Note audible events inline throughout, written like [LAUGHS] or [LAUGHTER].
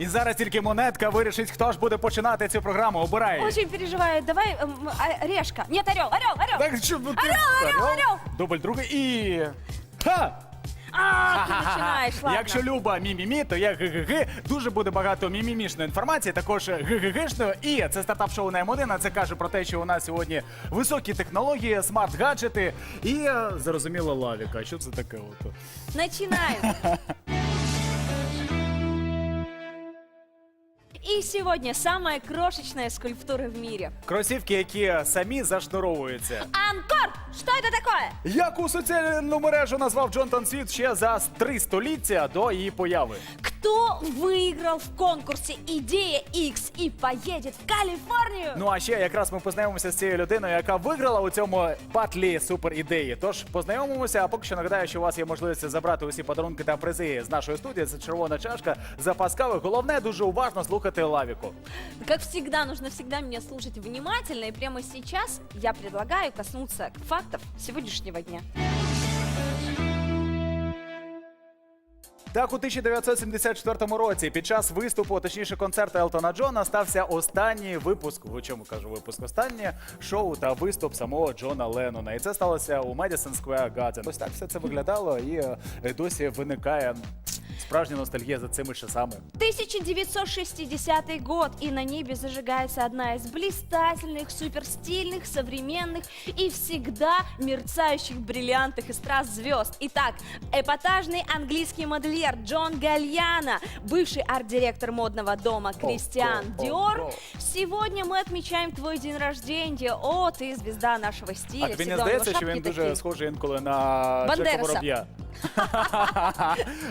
зараз тільки монетка вирішить, хто ж буде починати цю програму. Обирай. Очень переживаю. Давай эм, а, Решка. Нет, орел, орел, орел. Так, що, ну, ти- Орел, орел, орел. Дубль другий і. Ха! А, ты начинаешь, ладно. Якщо Люба мі-мі-мі, то я ГГГ. Дуже буде багато мі-мі-мішної інформації, також ГГГшної. І це стартап-шоу на М1, а Це каже про те, що у нас сьогодні високі технології, смарт-гаджети і е, зрозуміло лавіка. Що це таке? От? Начинаем. [LAUGHS] И сегодня самая крошечная скульптура в мире. Кросівки, які самі зашнуровуються. Анкор! Что это такое? Яку соціальну мережу назвав Джонатан Світ ще за три століття до її появи? Кто выиграл в конкурсе «Идея X» и поедет в Калифорнию? Ну а ще якраз ми познайомимося з цією людиною, яка виграла у цьому батлі супер ідеї. Тож познайомимося. А поки що нагадаю, що у вас є можливість забрати усі подарунки та призи з нашої студії. Це червона чашка, запас кави. Головне дуже уважно слухати лавіку. Как всегда, нужно всегда меня слушать внимательно. И прямо сейчас я предлагаю коснуться фактов сегодняшнего дня. Так, у 1974 році під час виступу, точніше концерту Елтона Джона, стався останній випуск. В чому кажу випуск? Останнє шоу та виступ самого Джона Леннона. І це сталося у Madison Square Garden. Ось так все це виглядало, і е, досі виникає справжня ностальгія за цими часами. 1960 год, и на небе зажигается одна из блистательных, суперстильных, современных и всегда мерцающих бриллиантах и страз звезд. Итак, эпатажный английский модельер Джон Гальяно, бывший арт-директор модного дома Кристиан о, о, Диор. о. Сегодня мы отмечаем твой день рождения. О, ты звезда нашего стиля. А тобі не Всегда у него здається, що шапки він дуже такие. схожий інколи на Джека Бандераса. Вороб'я?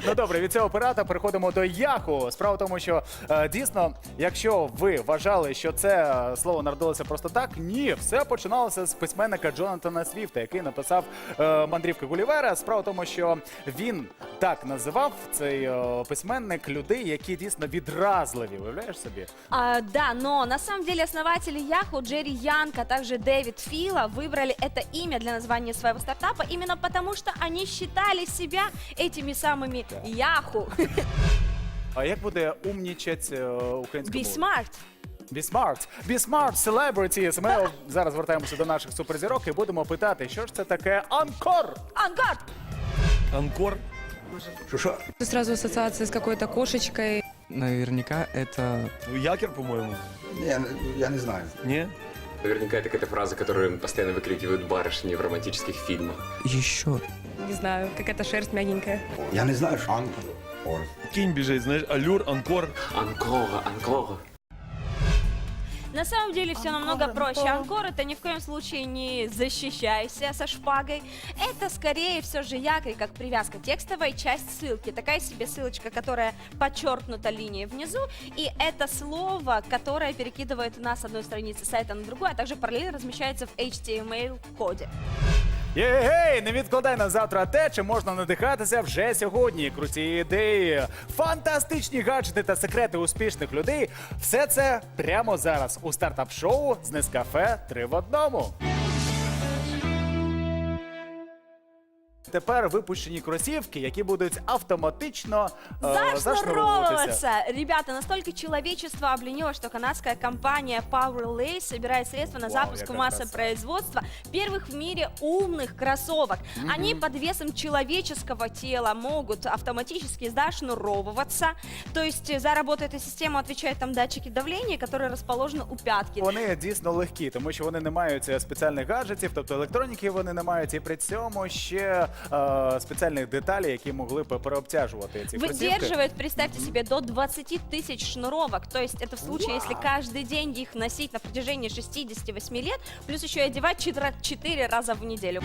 Ну добре, від цього пирата переходимо до Яху. Справа в тому, що е, дійсно, якщо ви вважали, що це е, слово народилося просто так, ні, все починалося з письменника Джонатана Свіфта, який написав е, мандрівки Гулівера. Справа в тому, що він так називав цей е, письменник людей, які дійсно відразливі. Уявляєш собі? А, да, но на самом деле основатели Яху Джерри Янг, а также Дэвид Фила выбрали это имя для названия своего стартапа именно потому, что они считали себя этими самыми Яху. А як буде умнічать е, українською Be мовою? smart. Be smart. Be smart celebrities. Ми зараз звертаємося до наших суперзірок і будемо питати, що ж це таке анкор? Ангард. Анкор. Сразу ассоциация с какой-то кошечкой. Наверняка это Ну, Якер, по-моему. Не, я не знаю. Не? Наверняка это какая-то фраза, которую постоянно выкрикивают барышни в романтических фильмах. еще Не знаю, какая-то шерсть мягенькая. Я не знаю, що Анкор. Кінь біжить, знаєш, алюр, анкор. Анкора, анкора. На самом деле все намного проще. анкор. Анкор это ни в коем случае не защищайся со шпагой. Это скорее все же якорь, как привязка. Текстовая часть ссылки. Такая себе ссылочка, которая подчеркнута линией внизу. И это слово, которое перекидывает нас с одной страницы сайта на другую, а также параллельно размещается в HTML-коде. Єгей, не відкладай на завтра те, чи можна надихатися вже сьогодні. Круті ідеї, фантастичні гаджети та секрети успішних людей. Все це прямо зараз у стартап-шоу з Нескафе 3 в одному. Тепер випущені кросівки, які будуть автоматично е, зашнуровуватися. Зашнуровываться! Ребята, настолько человечество обленилось, что канадская компания Power Lace собирает средства на Вау, запуск яка массового краса. производства первых в мире умных кроссовок. Они под весом человеческого тела могут автоматически зашнуровываться. То есть э, за работу этой системы отвечают там датчики давления, которые расположены у пятки. Вони дійсно легкі, тому що вони не мають е, спеціальних гаджетів, тобто електроніки вони не мають, і при цьому ще е, спеціальних деталей, які могли б переобтяжувати ці кросівки. Выдерживает, представьте себе, до 20 тысяч шнуровок. То есть это в случае, если каждый день их носить на протяжении 68 лет, плюс еще и одевать 4 раза в неделю.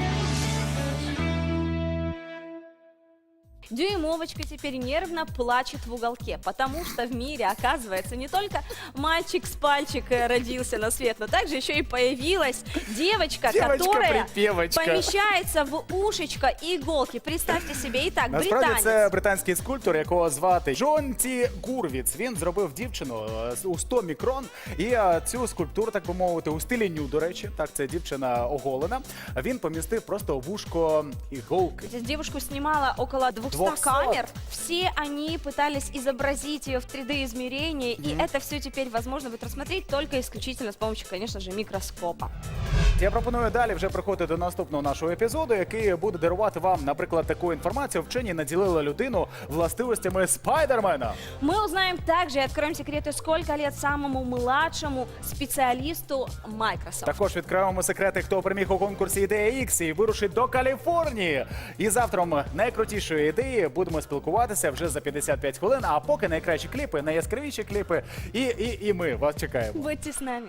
Дюймовочка теперь нервно плачет в уголке, потому что в мире, оказывается, не только мальчик с пальчик э, родился на свет, но также еще и появилась девочка, которая Девочка-припевочка. помещается в ушечко иголки. Представьте себе. Итак, Насправді британец. це британський скульптор, якого звати Джонті Гурвіц. Він зробив дівчину е, у 100 мікрон. І е, цю скульптуру, так би мовити, у стилі ню, до речі, так це дівчина оголена. Він помістив просто в вушко іголки. Здесь девушку снимала около 200 200 камер. Все они пытались изобразить ее в 3D-измерении, и это все теперь возможно будет рассмотреть только исключительно с помощью, конечно же, микроскопа. Я пропоную далі вже приходити до наступного нашого епізоду, який буде дарувати вам, наприклад, таку інформацію. Вчені наділили людину властивостями спайдермена. Мы узнаем также и откроем секреты, сколько лет самому младшему специалисту Microsoft. Також відкриваємо секрети, хто переміг у конкурсі Ідея X і вирушить до Каліфорнії. І завтра найкрутішої ідеї будемо спілкуватися вже за 55 хвилин. А поки найкращі кліпи, найяскравіші кліпи, і, і, і ми вас чекаємо. Будьте с нами.